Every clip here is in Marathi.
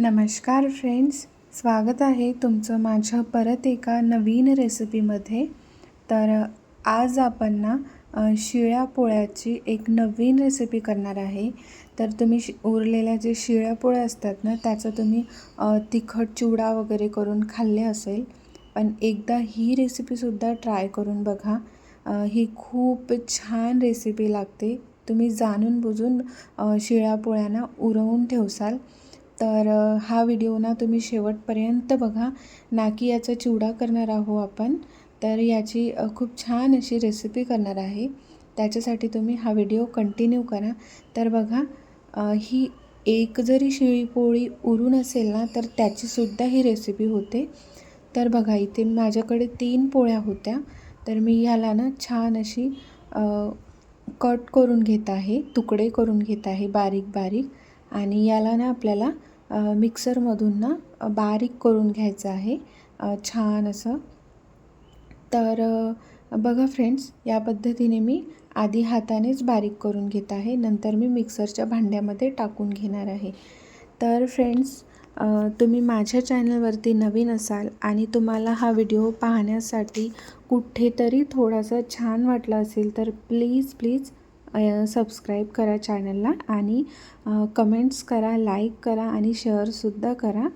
नमस्कार फ्रेंड्स स्वागत आहे तुमचं माझ्या परत एका नवीन रेसिपीमध्ये. तर आज आपण ना शिळ्या पोळ्याची एक नवीन रेसिपी करणार आहे. तर तुम्ही शि उरलेल्या जे शिळ्या पोळ्या असतात ना त्याचं तुम्ही तिखट चिवडा वगैरे करून खाल्ले असेल. पण एकदा ही रेसिपीसुद्धा ट्राय करून बघा. ही खूप छान रेसिपी लागते. तुम्ही जाणून बुजून शिळ्या पोळ्यांना उरवून ठेवसाल. तर हा व्हिडिओ ना तुम्ही शेवटपर्यंत बघा. ना की याचा चिवडा करणार आहो आपण. तर याची खूप छान अशी रेसिपी करणार आहे. त्याच्यासाठी तुम्ही हा व्हिडिओ कंटिन्यू करा. तर बघा ही एक जरी शिळी पोळी उरून असेल ना तर त्याचीसुद्धा ही रेसिपी होते. तर बघा इथे माझ्याकडे तीन पोळ्या होत्या. तर मी ह्याला ना छान अशी कट करून घेत आहे. तुकडे करून घेत आहे बारीक बारीक आणि याला ना आपल्याला मिक्सरमधून ना बारीक करून घ्यायचं आहे. छान असं. तर बघा फ्रेंड्स या पद्धतीने मी आधी हातानेच बारीक करून घेत आहे. नंतर मी मिक्सरच्या भांड्यामध्ये टाकून घेणार आहे. तर फ्रेंड्स तुम्ही माझ्या चॅनलवरती नवीन असाल आणि तुम्हाला हा व्हिडिओ पाहण्यासाठी कुठेतरी थोडासा छान वाटला असेल तर प्लीज प्लीज सबस्क्राईब करा चॅनलला आणि कमेंट्स करा लाईक करा आणि शेअरसुद्धा करा.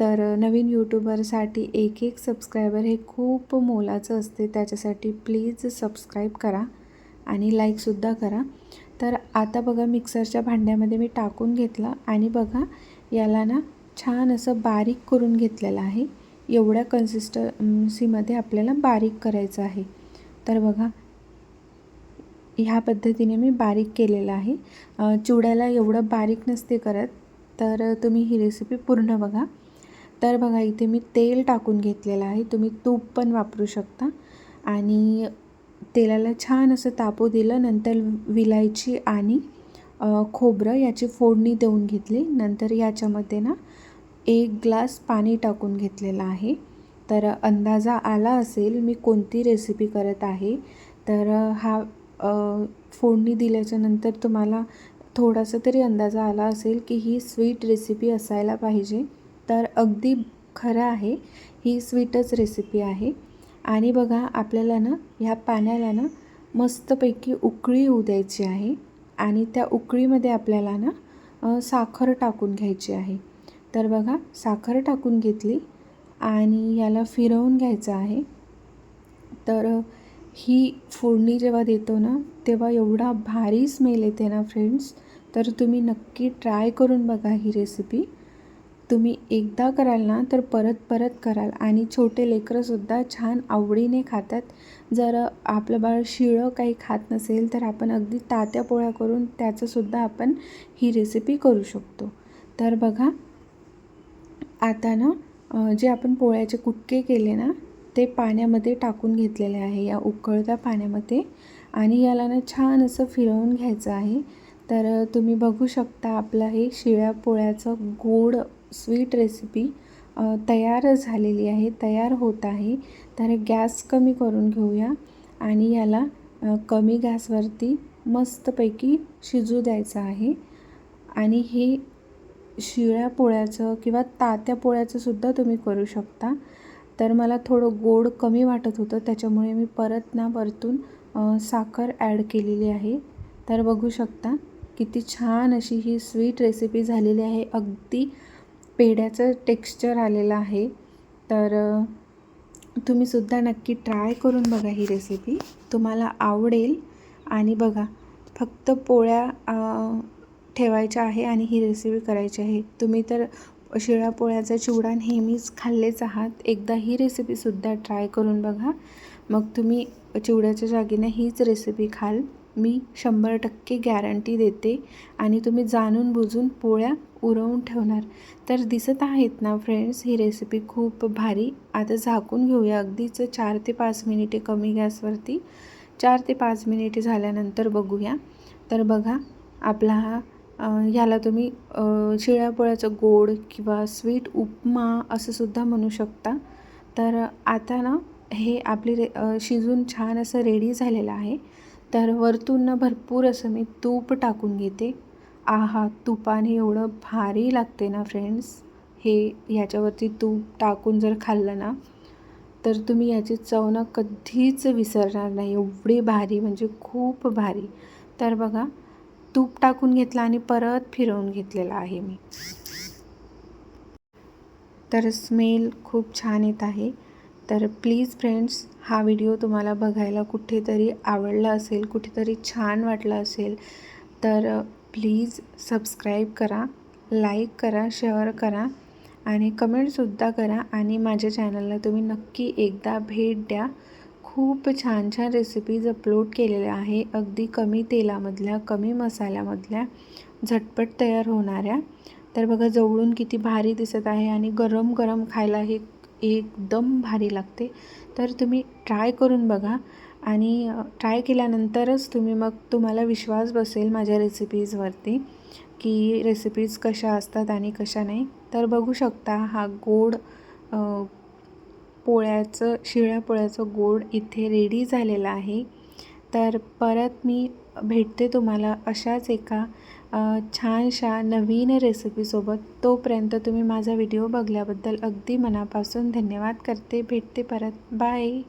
तर नवीन यूट्यूबरसाठी एक एक सबस्क्रायबर हे खूप मोलाचं असते. त्याच्यासाठी प्लीज सबस्क्राईब करा आणि लाईकसुद्धा करा. तर आता बघा मिक्सरच्या भांड्यामध्ये मी टाकून घेतलं आणि बघा याला ना छान असं बारीक करून घेतलेलं आहे. एवढ्या कन्सिस्टन्सीमध्ये आपल्याला बारीक करायचं आहे. तर बघा ह्या पद्धतीने मी बारीक केलेलं आहे. चिवड्याला एवढं बारीक नसते करत तर तुम्ही ही रेसिपी पूर्ण बघा. तर बघा इथे मी तेल टाकून घेतलेलं आहे. तुम्ही तूप पण वापरू शकता. आणि तेलाला छान असं तापू दिलं नंतर विलायची आणि खोबरं याची फोडणी देऊन घेतली. नंतर याच्यामध्ये ना एक ग्लास पाणी टाकून घेतलेलं आहे. तर अंदाजा आला असेल मी कोणती रेसिपी करत आहे. तर हा फोडणी दिल्याच्यानंतर तुम्हाला थोडासा तरी अंदाजा आला असेल की ही स्वीट रेसिपी असायला पाहिजे. तर अगदी खरं आहे ही स्वीटच रेसिपी आहे. आणि बघा आपल्याला ना ह्या पाण्याला ना मस्तपैकी उकळी येऊ द्यायची आहे. आणि त्या उकळीमध्ये आपल्याला ना साखर टाकून घ्यायची आहे. तर बघा साखर टाकून घेतली आणि याला फिरवून घ्यायचं आहे. तर ही फोडणी जेव्हा देतो ना तेव्हा एवढा भारी स्मेल येते ना फ्रेंड्स तर तुम्ही नक्की ट्राय करून बघा ही रेसिपी तुम्ही एकदा कराल ना तर परत परत कराल. आणि छोटे लेकरंसुद्धा छान आवडीने खातात. जर आपलं बाळ शिळं काही खात नसेल तर आपण अगदी तात्या पोळ्या करून त्याचंसुद्धा आपण ही रेसिपी करू शकतो. तर बघा आता ना जे आपण पोळ्याचे कुटके केले ना ते पाण्यामध्ये टाकून घेतलेले आहे. या उकळत्या पाण्यामध्ये आणि याला ना छान असं फिरवून घ्यायचं आहे. तर तुम्ही बघू शकता आपलं हे शिळ्या पोळ्याचं गोड स्वीट रेसिपी तयार झालेली आहे तयार होत आहे. तर गॅस कमी करून घेऊया आणि याला कमी गॅसवरती मस्तपैकी शिजू द्यायचं आहे. आणि हे शिळ्या पोळ्याचं किंवा तात्या पोळ्याचं सुद्धा तुम्ही करू शकता. तर मला थोडं गोड कमी वाटत होतं त्याच्यामुळे मी परत ना वरतून साखर ॲड केलेली आहे. तर बघू शकता किती छान अशी ही स्वीट रेसिपी झालेली आहे. अगदी पेढ्याचं टेक्स्चर आलेलं आहे. तर तुम्ही तुम्हीसुद्धा नक्की ट्राय करून बघा ही रेसिपी. तुम्हाला आवडेल. आणि बघा फक्त पोळ्या ठेवायच्या आहे आणि ही रेसिपी करायची आहे. तुम्ही तर शिळ्या पोळ्याचा चिवडा नेहमीच खाल्लेच आहात. एकदा ही रेसिपीसुद्धा ट्राय करून बघा. मग तुम्ही चिवड्याच्या जागीने हीच रेसिपी खाल. मी शंभर टक्के गॅरंटी देते आणि तुम्ही जाणून बुजून पोळ्या उरवून ठेवणार. तर दिसत आहेत ना फ्रेंड्स ही रेसिपी खूप भारी. आता झाकून घेऊया. अगदीच चार ते पाच मिनिटे कमी गॅसवरती. चार ते पाच मिनिटे झाल्यानंतर बघूया. तर बघा आपला हा ह्याला तुम्ही शिळ्यापोळ्याचं शिळ्या पोळ्याचं गोड किंवा स्वीट उपमा असं सुद्धा म्हणू शकता. तर आता ना हे आपली रे शिजून छान असं रेडी झालेलं आहे. तर वरतून ना भरपूर असं मी तूप टाकून घेते. आहा तुपाने एवढं भारी लागते ना फ्रेंड्स. हे ह्याच्यावरती तूप टाकून जर खाल्लं ना तर तुम्ही याची चव ना कधीच विसरणार नाही. एवढी भारी म्हणजे खूप भारी. तर बघा तूप टाकून घेतला आणि परत फिरवून घेतलेला आहे मी. तर स्मेल खूप छान येत आहे. तर प्लीज फ्रेंड्स हा व्हिडिओ तुम्हाला बघायला कुठेतरी आवडला असेल कुठेतरी छान वाटला असेल तर प्लीज सबस्क्राईब करा लाईक करा शेअर करा आणि कमेंटसुद्धा करा आणि माझ्या चॅनलला तुम्ही नक्की एकदा भेट द्या. खूप छान छान रेसिपीज अपलोड केलेल्या आहे. अगदी कमी तेलामधल्या कमी मसाल्यामधल्या झटपट तयार होणाऱ्या. तर बघा जवळून किती भारी दिसत आहे आणि गरम गरम खायला हे एकदम भारी लागते. तर तुम्ही ट्राय करून बघा आणि ट्राय केल्यानंतरच तुम्ही मग तुम्हाला विश्वास बसेल माझ्या रेसिपीजवरती की रेसिपीज कशा असतात आणि कशा नाही. तर बघू शकता हा गोड पोळ्याचं शिळ्या पोळ्याचं गोड इथे रेडी झालेलं आहे. तर परत मी भेटते तुम्हाला अशाच एका छानशा नवीन रेसिपीसोबत तोपर्यंत तुम्ही माझा व्हिडिओ बघल्याबद्दल अगदी मनापासून धन्यवाद करते. भेटते परत. बाय